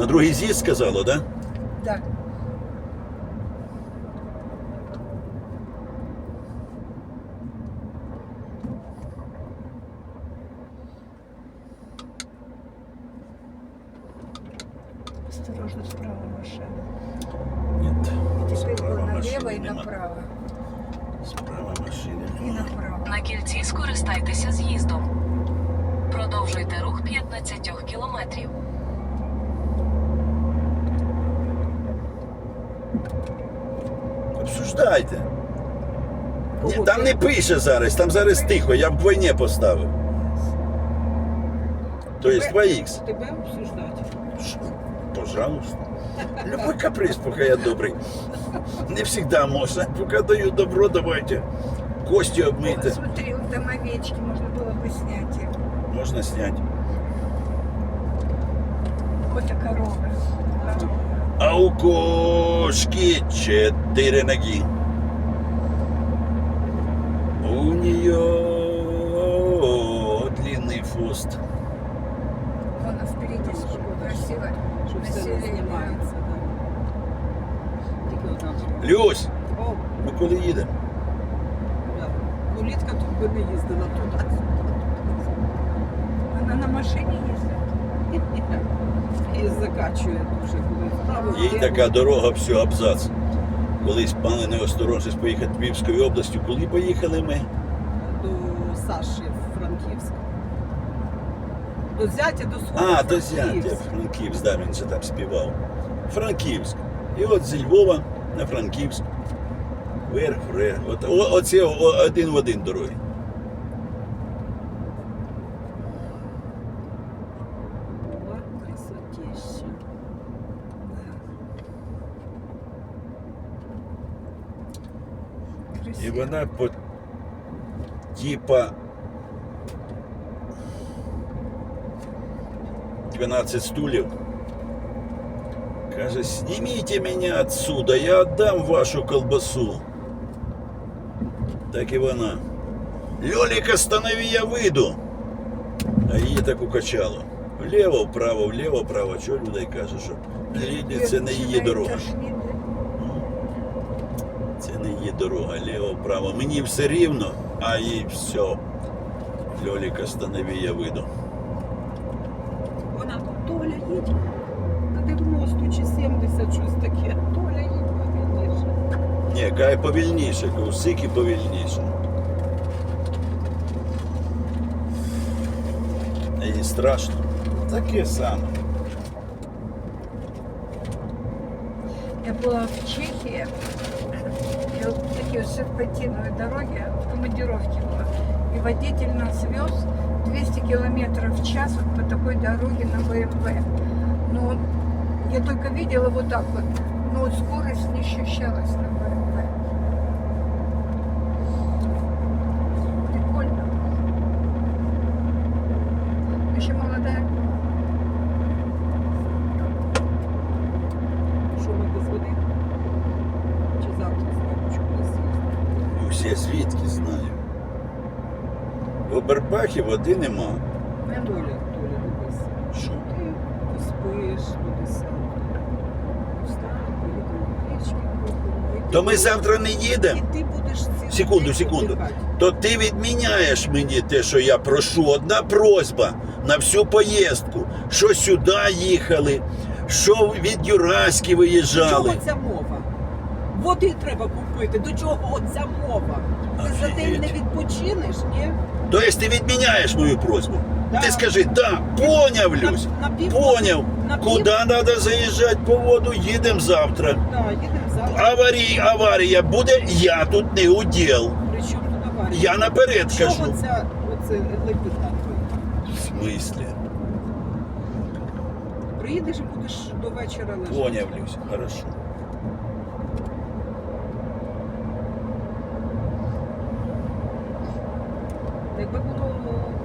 На другий з'їзд сказала, да? Да. Осторожно, пише зараз, там зараз тихо, я вдвойне поставив. То есть 2х. Тебе обсуждати. Ш- Пожалуйста. Любой каприз, пока я добрый. Не всегда можно. Пока даю добро, давайте. Кости О, обмыты. смотри, вот там овечки, можно было бы снять их. Можно снять. Вот и корова. Корова. А у кошки четыре ноги. Нее длинный хвост. Вон впереди красиво. Дорога. Люсь, О, ми коли їдемо? да. Ну, тут би не їздила туди. Она на машине ездит. І закачує дуже, коли вправо. Їй вліво. така дорога, все, абзац. Колись мали неосторожність поїхати Львівською областю. Коли поїхали ми? До Саші Франківськ. До зятя, до свого А, то зятя, Франківськ. Франківськ, да, він же там співав. Франківськ. І от зі Львова на Франківськ. Вверх, вверх. От, о- оце один в один дороги. І вона по типа 12 стульев. Каже, снимите меня отсюда, я отдам вашу колбасу. Так і вона. Льолік, останови, я вийду. А її так укачало. Вліво, вправо, вліво, вправо. Чого людей каже, що Ліді це не її дорога. Тошнит, да? Це не її дорога, ліво, вправо. Мені все рівно, а їй все. Льолік, останови, я вийду. Вона тут Толя їдь на 90 чи 70, щось таке. Толя їдь повільніше. Ні, кай повільніше, кусики повільніше. А їй страшно. Таке саме. Я была в Чехии, и вот такие вот серпантиновые дороги, в командировке была. И водитель нас вез 200 километров в час вот по такой дороге на БМВ. Но я только видела вот так вот, но скорость не ощущалась на БМВ. Прикольно. Еще молодая. Що ми без води? Чи завтра зранку щоб не з'їсти? Люсь, я звідки знаю. В води нема. Толя, Толя, дивись. Що? Ти поспиш до 10. Встань, поїдемо до річки, купимо. То ми завтра не їдемо. І ти будеш цілий Секунду, день секунду. віддихати. То ти відміняєш мені те, що я прошу. Одна просьба на всю поїздку. Що сюди їхали, що від Юраськи До виїжджали. чого ця мова? Води треба купити. До чого оця мова? Ти за день не відпочинеш, ні? Тобто ти відміняєш мою просьбу. Да. Ти скажи, да, поняв, Люсь, На- на пів- поняв. на пів- Куди треба заїжджати по воду, їдемо завтра. Так, їдемо завтра. Аварій, аварія буде, я тут не уділ. При чому тут аварія? Я наперед Чого кажу. ця оце твоя? В смислі? Приїдеш і будеш до вечора лежати. Поняв, Люсь, хорошо. Якби було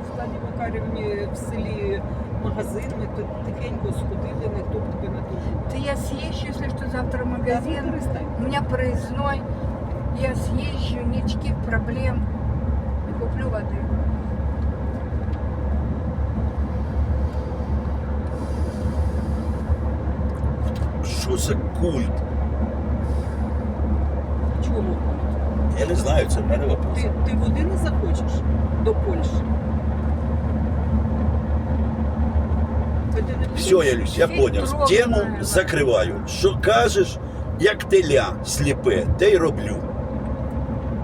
в складі Макарівні в селі магазин, ми тут тихенько сходили, ніхто б тебе не турбував. Да я съезжу, если что, завтра в Я магазин. перестань. У меня проездной. Я съезжу, никаких проблем. И куплю воды. що це культ? Чому? Я не знаю, це в мене вопрос. Ти, ти води не захочеш до Польщі? Все, будеш. Ялюсь, я Всі поняв. трогали, Тему наверное. закриваю. Що кажеш, як теля сліпе, те й роблю.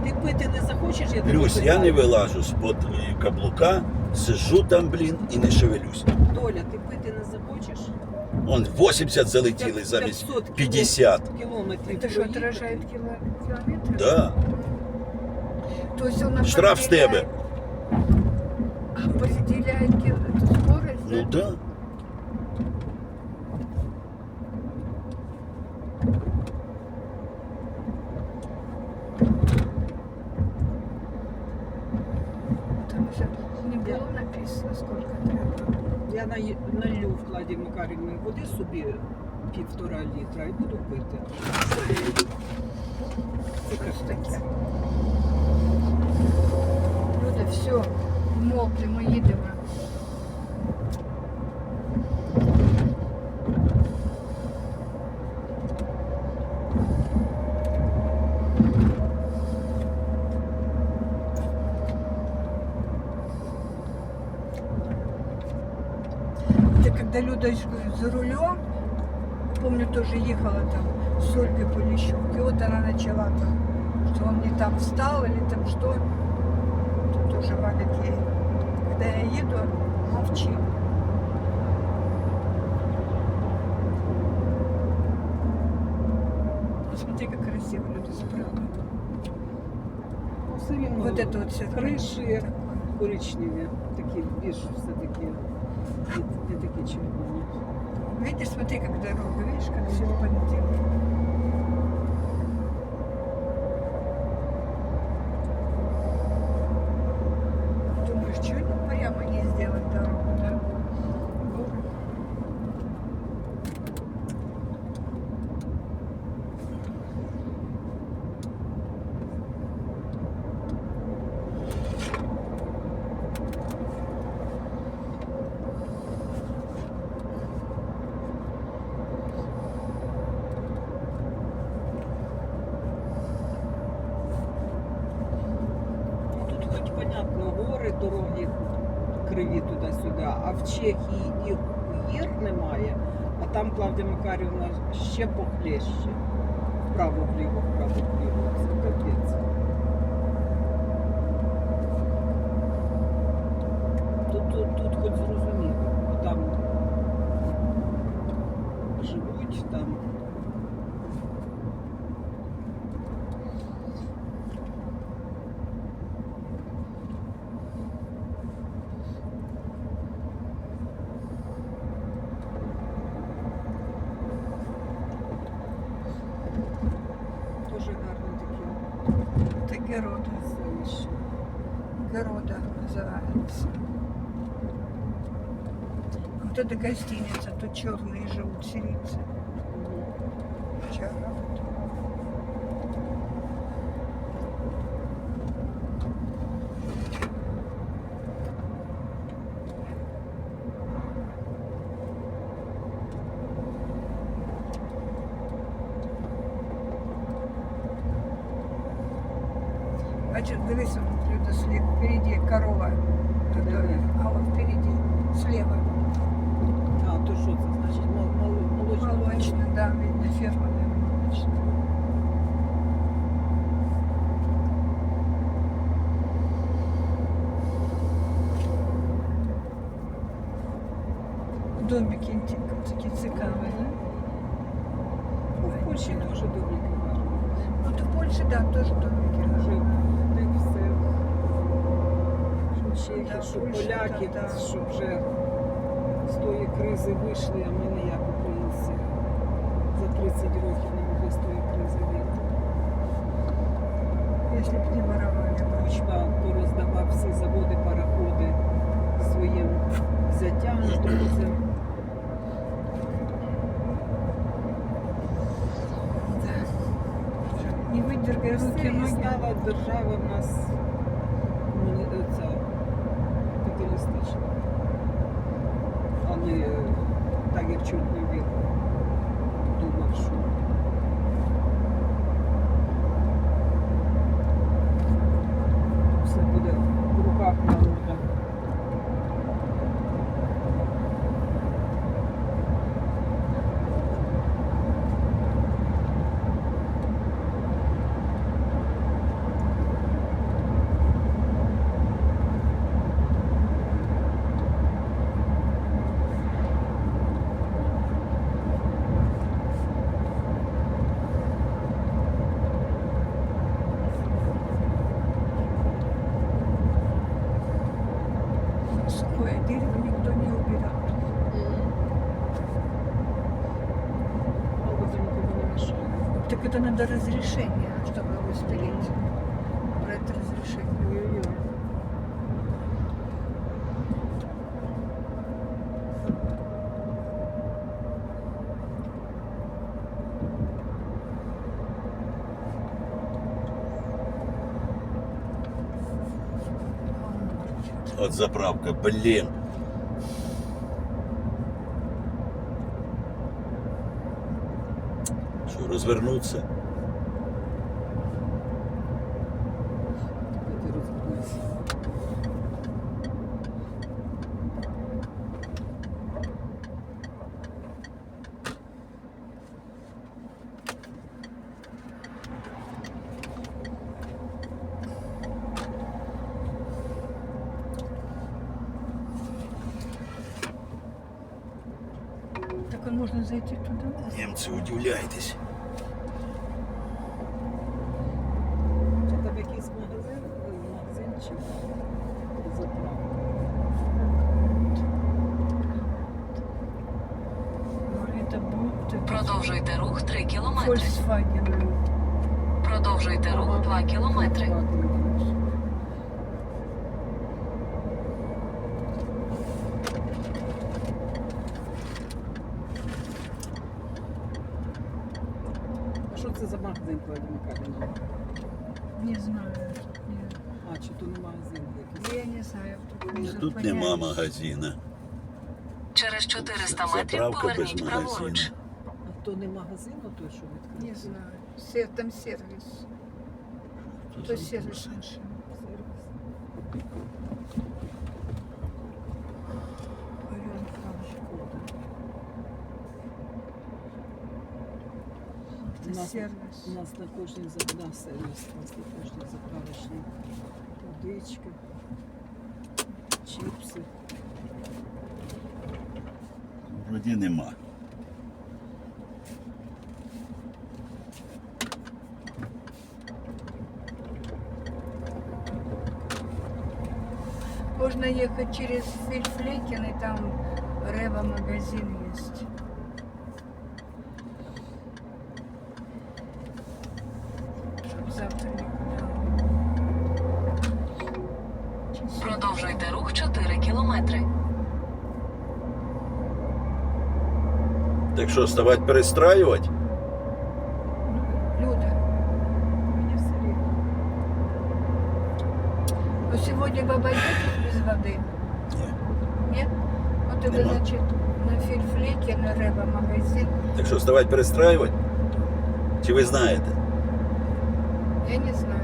Ти пити не захочеш, я тебе Люсь, я питаю. не вилажу з-под е, каблука, сижу там, блін, і не шевелюсь. Доля, ти пити не захочеш? Он 80 залетіли П'ят- замість 500 кіло- 50. кілометрів. Это что, проїхати. отражает кило- километры? Да. То есть он Штраф з тебе. Определяет ки- эту скорость, Ну да? да. Я на- налью в кладі Макарівни води собі півтора літра і буду пити. Ж таке? Люди, все, мокли, ми їдемо. Это когда Люда ещё за рулем, помню, тоже ехала там с Ольгой Полищук, и вот она начала там, что он не там встал или там что, тут уже валит ей. Когда я еду, молчи. Смотри, как красиво люди справа. Все рівно Вот это вот все криші коричневі, такі більш все-таки не, не такі червоні. Видишь, смотри, как дорога, видишь, как все в понедельник. Думаешь, что не прямо не сделать дорогу, да? Ну, тут хоч понятно, гори, дороги криві туди-сюди, а в Чехії і гір немає, а там Клавдія Макарівна ще похлеще. Вправо-вліво, вправо-вліво. Це капець. Тут, тут, тут хоч зрозуміло, бо там живуть, там теж гарні такі Это Герода. селища. Герода называется. Вот это гостиница, тут черные живут сирийцы. Домики такие цікаві. Ну, в Польщі теж домики гарні. Ну, то в Польше, да, тоже домики. Вже де все. Що чехи, що поляки, що вже з тої кризи вийшли, а ми ніяк українці за 30 років не могли з тої кризи вийти. Если б не воровали. Кучма пороздавав всі заводи, пароходи своїм взяттям, друзям. Не выдергай Все, і стала держава в нас ну, ця, капіталістична. А не так, як чорний вік думав, Так это надо разрешение, чтобы его спилить. Брать разрешение. Ой-ой-ой. От заправка, блін. Що, розвернуться? Ти розбудись. Так а можно зайти туда? Німці, удивляйтесь. Чи там якийсь магазин, е, магазинчик? Заправка. Ну, это будет Продовжуйте рух 3 кілометри. Volkswagen. Продовжуйте рух 2 кілометри. А що це за магазин, Клавдія Михайлівна? Не знаю. Нет. А, чи то не магазин якийсь? Ну, Я не знаю. Тут, не Тут нема магазина. Через 400 метрів Заправка без поверніть праворуч. А то не магазин, а той, що? Не знаю. Се- Там сервис. То сервис машин. У Это нас, сервис. у нас на кожній за- да, сервіс, у нас на кожній заправочній водички, чіпси. Вроді нема. Можно ехать через Фельдфлекен, и там Рева магазин есть. що, ставати перестраювати? Люда, Мені все рівно. вы сегодня вы обойдетесь без воды? Ні. Нет? Вот это Нема. значит на Фельдфлекен, на Рева магазин. Так що, ставати перестраювати? Чи ви знаєте? Я не знаю.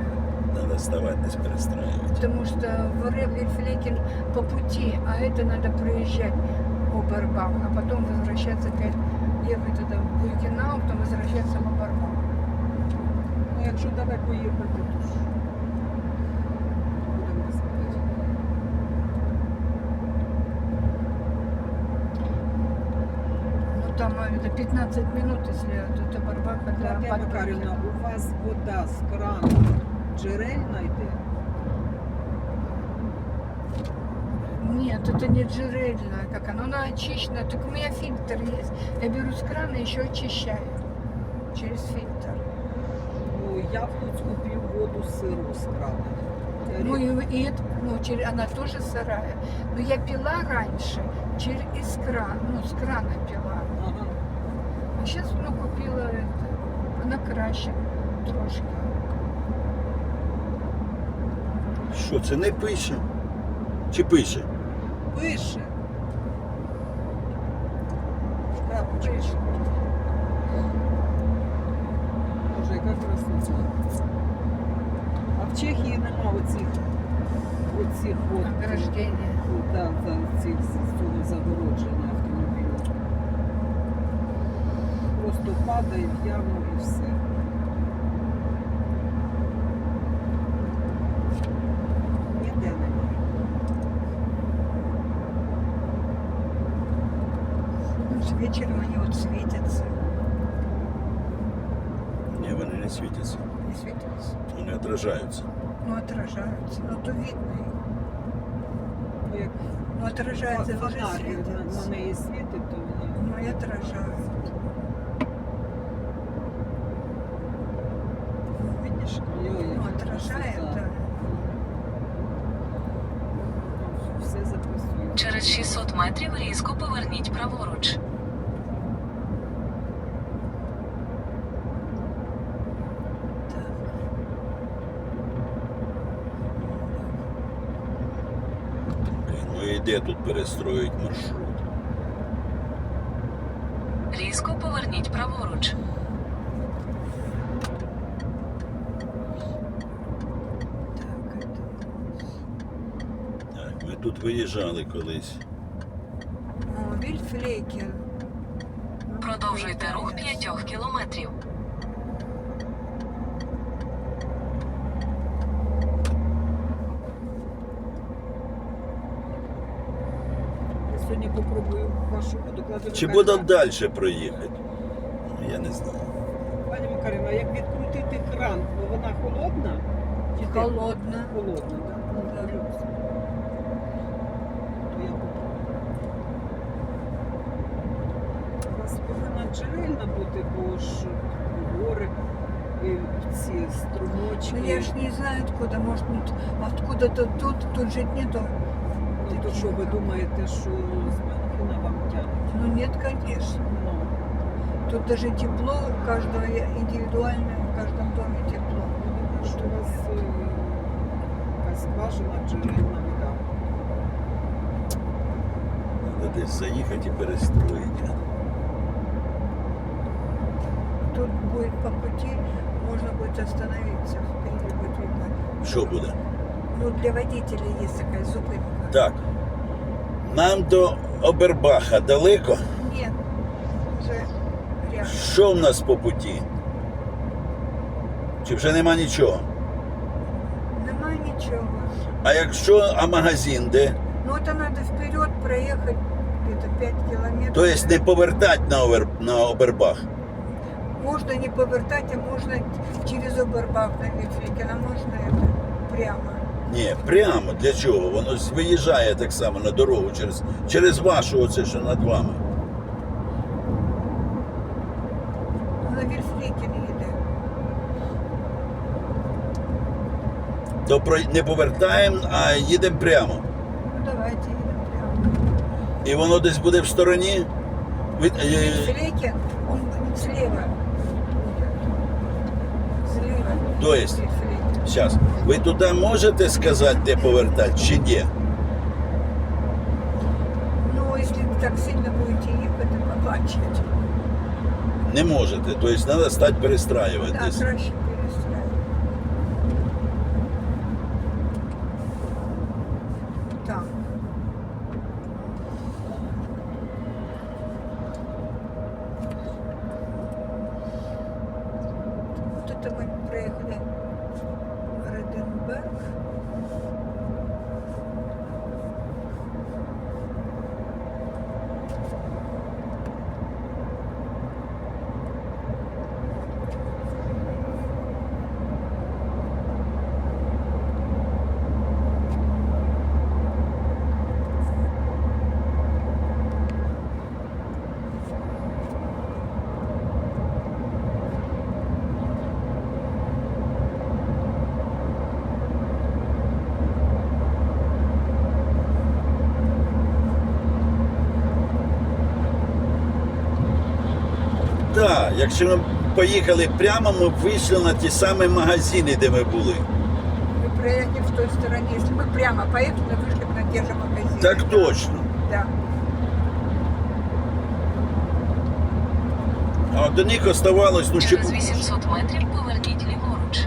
Треба ставати десь перестраювати. Потому что в Ревельфлекен по пути, а это надо проезжать Обербах, а потом возвращаться опять, ехать туда в Буйкенау, потом возвращаться в Обербах. Ну, якщо далеко їхати, то ж будемо. Ну там это 15 минут, если от от Обербаха до Клавдія у вас вода з крану джерельна йде? Нет, это не джерельная, как оно, оно очищено. Так у меня фильтр есть. Я беру с крана и еще очищаю через фильтр. Ну, я в Луцьку п'ю воду сиру з крану. Я Ну рі- и, и это, ну, через, она тоже сырая. Но я пила раньше через из крана, ну, с крана пила. Ага. А сейчас ну, купила это. Вона краще трошки. Що, це не пише? Чи пише? Пише. Шкапочка. Пише. Боже, яка красота. А в Чехії нема оцих, оцих от, Ограждение. от, да, за цих цього загородження автомобіля. Просто падає в яму і все. Ніде нема. Ну, с вечером они вот светятся. Ні, вони не світяться. Не светятся. Вони отражаються. Ну, отражаются. Ну, то видно их. Ну, як Ну, отражается, фа- уже фонарь на, светятся. на неї світить, то вона Ну, и отражают. Ой, Ну, отражает, да. Все записую. Через 600 метрів різко поверніть праворуч. Так. Блін, ну і де тут перестроїть маршрут? Різко поверніть праворуч. Так, ми тут виїжджали колись. О, Вильфлейкен. Ну, Продовжуйте рух понятно. 5 кілометрів. Я сьогодні попробую вашу водокладу. Чи буде далі проїхати? Я не знаю. Пані Макарина, як відкрутити кран, вона холодна? Чи тепло? Холодно. Холодна, так? Да. То. У нас повинна джерельна бути, бо ж гори, і ці струмочки. Ну я ж не знаю откуда, может откуда-то тут, тут же нету. Ну, то що ви думаєте, що з Мюнхена вам тягнуть? Ну нет, конечно. Ну, Тут даже тепло, у каждого индивидуально, в каждом доме тепло. видно, що у вас е, якась скважина, джерельна вода. Треба десь заїхати і перестроїти. Тут будет по пути, можно будет остановиться, впереди будет видно. Що буде? Ну, для водителей есть такая зупинка. Так. Нам до Обербаха далеко. Нет, уже рядом. Що в нас по путі? Чи вже нема нічого? Нема ничего. А якщо, а магазин де? Ну, это надо вперед проехать где-то 5 километров. То есть не повертати на, овер, на Обербах. Можно не повертать, а можно через Обербах на Вильфликен, а можно это прямо. Ні, прямо для чого? Воно виїжджає так само на дорогу через, через вашу оце, що над вами. На Вильфликен їде. То про- не повертаємо, а їдемо прямо. Ну, давайте їдемо прямо. І воно десь буде в стороні. Від, е, Вильфликен, он слева будет. Есть, ви туди можете сказати, де повертати, чи ні? Ну, если так сильно будете ехать, то. Не можете. Тобто треба стати Да, десь. краще перестраивать. Так. Вот это мы проехали Burke якщо ми поїхали прямо, ми б вийшли на ті самі магазини, де ми були. Мы проехали в той стороне. Если мы прямо поехали, вышли бы на те же магазины. Так точно. Да. А до них оставалось, ну ще Через 800 метрів поверніть ліворуч.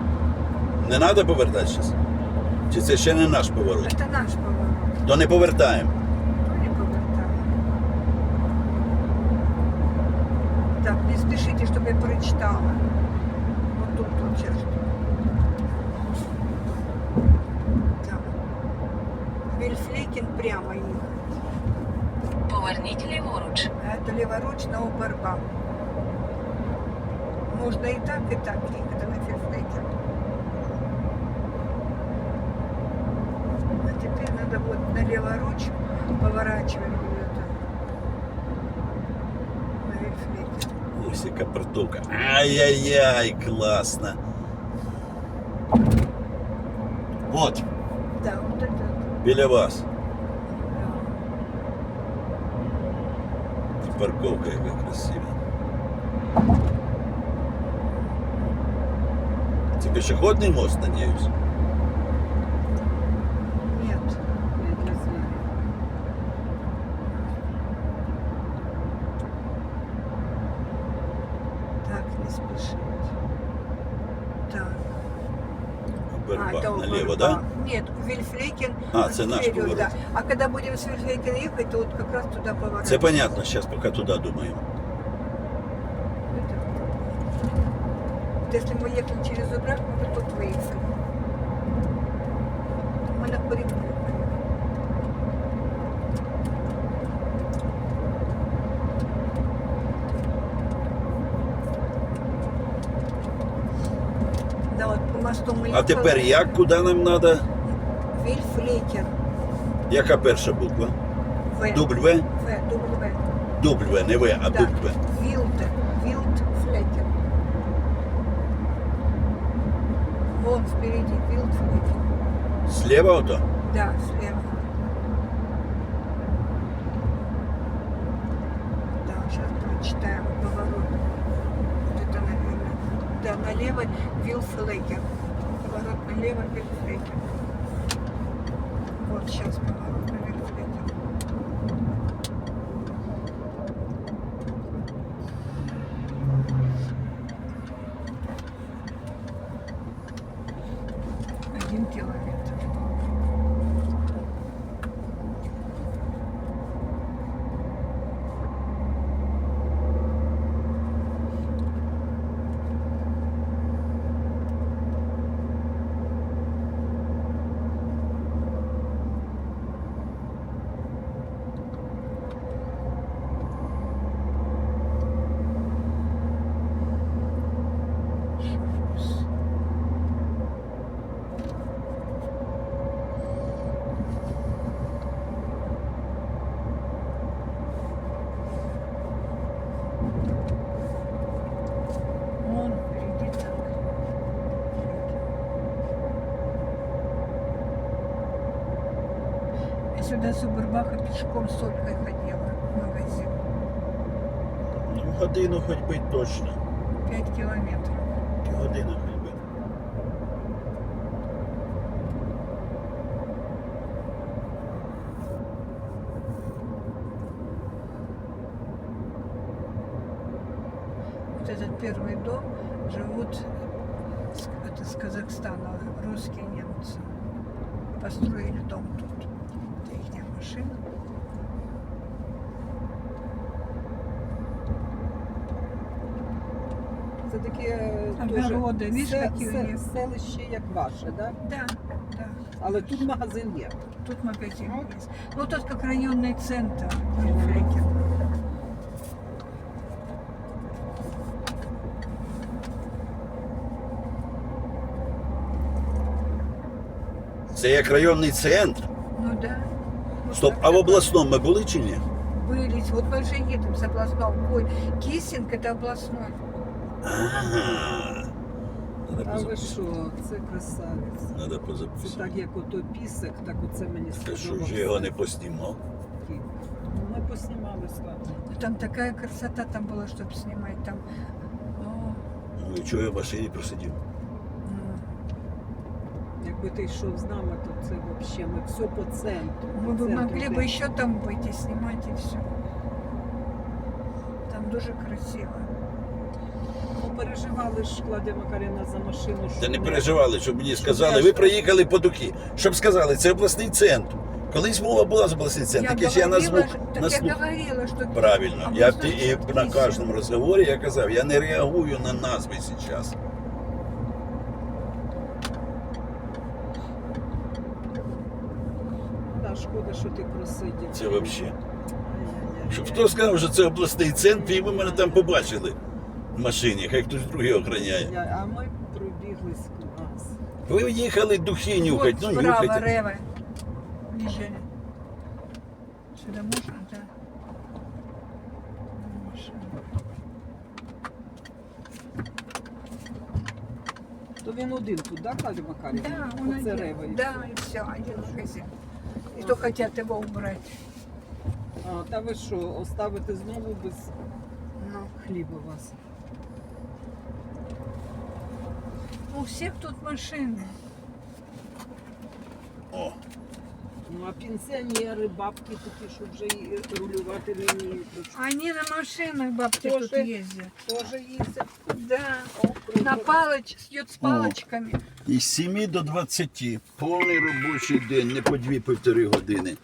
не треба повертати зараз. Чи це ще не наш поворот? Это наш поворот. То не повертаємо. Прочитала. Вот тут, тут сейчас. Вильфлейкен прямо ехать. Поверніть ліворуч. А это леворучно у Барба. Можно и так, и так ехать на Вильфлейкен. А теперь надо вот на леворуч поворачивать будет. На Вильфлейкен. Ось яка портовка. Ай-яй-яй, класно. От, Да, вот это. біля вас. да. Парковка яка красива. Це пішохідний мост, надіюсь. А, це наш вперед, поворот. да. А когда будем с Вильфлейкен ехать, то вот как раз туда поворот. Це понятно, зараз поки туди думаємо. Вот если мы ехали через Убрак, мы бы тут выехали. Мы на Курикуле поехали. Да, вот по мосту мы А ехали. тепер як? Куди нам треба? Вильфлейкен. Яка перша буква? В. Дубль В? W. Дубль В, не В, а Да. дубль В. Вилд. Вилдфлекен. Вон впереди Вилдфлекен. Слева ото? Да, слева. Да, сейчас прочитаем поворот. Вот это, наверное. Да, налево Вилфлекен. Поворот налево Вилфлекен. Вот сейчас поворот на Вилфлекен. Один километр. Вон впереди так Я сюда с Убербаха пешком с Олькой ходила в магазин. Ну, годину хоч би точно. Пять километров. Годину хоч би. Вот этот первый дом живут с- это с Казахстана русские немцы. Построили дом тут. Машина. Це таке дуже Огороди, видиш, се- які се- вони? селище, як ваше, да? Да, да. але тут магазин є. Тут магазин есть. Ну, тут как районный центр Вильфлейкен. Це як районний центр. Ну да. Вот Стоп, так а в это обласному ми були чи ні? Были. Вот мы же едем с областного. Ой, Киссинг это областной. Ага. Надо А ви позаписати. що, це красавець. Надо Це позаписати. так, як ото пісик, так оце мені Та що сподобалося. ж я його не поснімав? Ми поснімали з вами. Ну, Там такая красота там была, чтобы снимать. Там. О, Ну і чого я в машині просидів? м. Якби ти йшов з нами, то це взагалі ми все по центру. Мы по бы центру могли бы де- еще там быть и снимать и все. Там дуже красиво. Ну, переживали ж Кладя Макаріна за машину. що Та не ми- переживали, щоб мені Щоб сказали, я ви ж- приїхали по Дуки. Щоб сказали, це обласний центр. Колись мова була з обласний центр, таке ж я на говорила, звук. так на я слух. говорила, что Правильно. А Я можна ти, і ще на пісню? кожному розговорі я казав, я не реагую на назви зараз. Просидів. Це взагалі. Щоб хто сказав, що це обласний центр, і ви мене там побачили в машині, хай хтось другий охороняє. А ми пробіглись клас. Ви їхали духи нюхать, вот ну справа нюхайте. Рева. Ближе. Сюда можно, да? Машина. То він один тут, да, Клавдія Макарівна? Да, он Оце один. Рева і Да, и все, один магазин. И то хотят его убрать. А, та ви що, оставите знову без Ну, хліба вас? у всех тут машины. О, Ну а пенсіонери, бабки такі, що вже і рулювати не вміють. Они на машинах бабки Тоже? тут ездят. Теж їздять. Да, О, круто. на палоч, с с палочками. Із 7 до 20. Повний робочий день, не по 2-1,5 години.